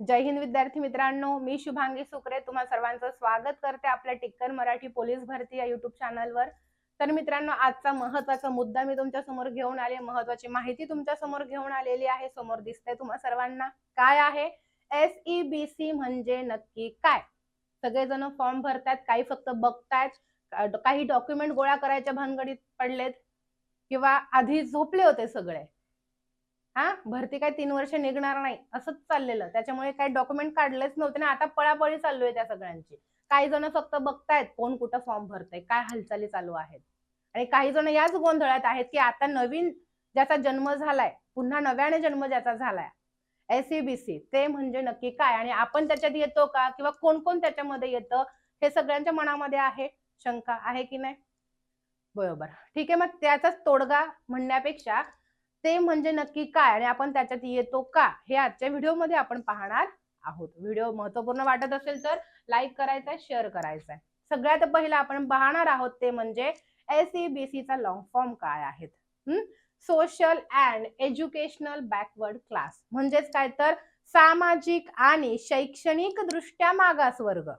जय हिंद विद्यार्थी मित्रांनो मी शुभांगी सुकरे तुम्हा सर्वांचं स्वागत करते आपल्या टिक्कर मराठी पोलीस भरती या युट्यूब चॅनलवर तर मित्रांनो आजचा महत्त्वाचा मुद्दा मी तुमच्यासमोर घेऊन आले महत्वाची माहिती तुमच्यासमोर घेऊन आलेली आहे. समोर दिसते तुम्हा सर्वांना काय आहे? एस ई बी सी म्हणजे नक्की काय? सगळेजण फॉर्म भरतात काही फक्त बघतायत काही डॉक्युमेंट गोळा करायच्या भानगडीत पडलेत किंवा आधी झोपले होते सगळे. हा भरती काय तीन वर्ष निघणार नाही असंच चाललेलं. त्याच्यामुळे काही डॉक्युमेंट काढलेच नव्हते ना आता पळापळी चालू आहे त्या सगळ्यांची. काही जण फक्त बघतायत कोण कुठं फॉर्म भरतय काय हालचाली चालू आहेत. आणि काही जण याच गोंधळात आहेत की आता नवीन ज्याचा जन्म झालाय पुन्हा नव्याने जन्म ज्याचा झालाय एसईबीसी ते म्हणजे नक्की काय? आणि आपण त्याच्यात येतो का? किंवा कोण कोण त्याच्यामध्ये येतं? हे सगळ्यांच्या मनामध्ये आहे शंका आहे की नाही? बरोबर. ठीक आहे मग त्याचाच तोडगा म्हणण्यापेक्षा ते म्हणजे नक्की काय आणि आपण त्याच्यात येतो का? हे आजच्या व्हिडिओमध्ये आपण पाहणार आहोत. व्हिडिओ महत्त्वपूर्ण वाटत असेल तर लाईक करायचा शेअर करायचा आहे सगळ्यात पहिला आपण पाहणार आहोत ते म्हणजे एसईबीसी चा लॉंग फॉर्म काय आहेत? Social and educational backward class म्हणजेच काय तर? सामाजिक आणि शैक्षणिक दृष्ट्या मागास वर्ग.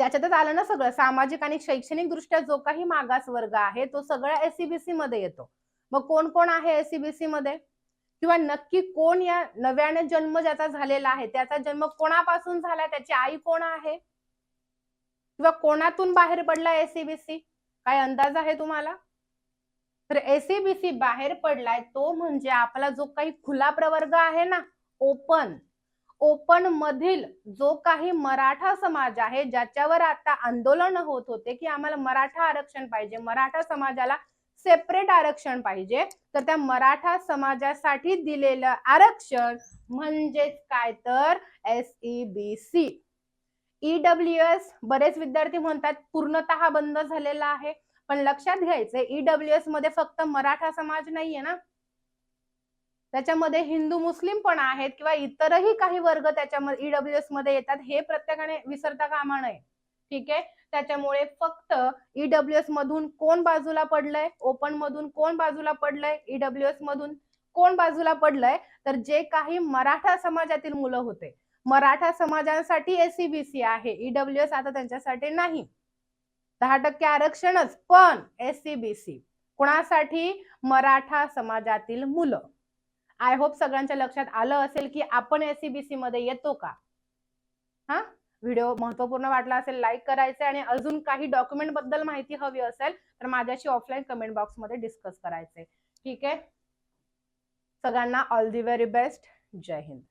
त्याच्यातच आलं ना सगळं. सामाजिक आणि शैक्षणिक दृष्ट्या जो काही मागास वर्ग आहे तो सगळ्या एससीबीसी मध्ये येतो. मग कोण कोण आहे एससीबीसी मध्ये? किंवा नक्की कोण या नव्याने जन्म ज्याचा झालेला आहे त्याचा जन्म कोणापासून झाला त्याची आई कोण आहे? किंवा कोणातून बाहेर पडला एससीबीसी काय अंदाज आहे तुम्हाला? तर एससीबीसी बाहेर पडलाय तो म्हणजे आपला जो काही खुला प्रवर्ग आहे ना ओपन. ओपन मधील जो काही मराठा समाज आहे ज्याच्यावर आता आंदोलन होत होते की आम्हाला मराठा आरक्षण पाहिजे. मराठा समाजाला सेपरेट आरक्षण पाहिजे. तर त्या मराठा समाजासाठी दिलेलं आरक्षण म्हणजेच काय तर? S E B C E W S बरेच विद्यार्थी म्हणतात पूर्णतः बंद झालेला आहे. पण लक्षात घ्यायचं ईडब्ल्यू एसमध्ये फक्त मराठा समाज नाहीये ना? त्याच्यामध्ये हिंदू मुस्लिम पण आहेत किंवा इतरही काही वर्ग त्याच्यामध्ये ईडब्ल्यू एसमध्ये येतात हे प्रत्येकाने विसरता कामा नये. ठीक आहे? त्याच्यामुळे फक्त ईडब्ल्यू एस मधून कोण बाजूला पडलंय? ओपन मधून कोण बाजूला पडलंय? ईडब्ल्यू एस मधून कोण बाजूला पडलंय? तर जे काही मराठा समाजातील मुलं होते. मराठा समाजासाठी एससीबीसी आहे. ईडब्ल्यू एस आता त्यांच्यासाठी नाही. दहा टक्के आरक्षणच पण एससीबीसी कुणासाठी? मराठा समाजातील मुलं. आय होप सगळ्यांच्या लक्षात आलं असेल की आपण एससीबीसी मध्ये येतो का? हा? व्हिडिओ महत्त्वपूर्ण वाटला असेल लाईक करायचे आणि अजून काही डॉक्युमेंटबद्दल माहिती हवी असेल तर माझ्याशी ऑफलाईन कमेंट बॉक्समध्ये डिस्कस करायचे. ठीक आहे? सगळ्यांना ऑल दी व्हेरी बेस्ट जय हिंद.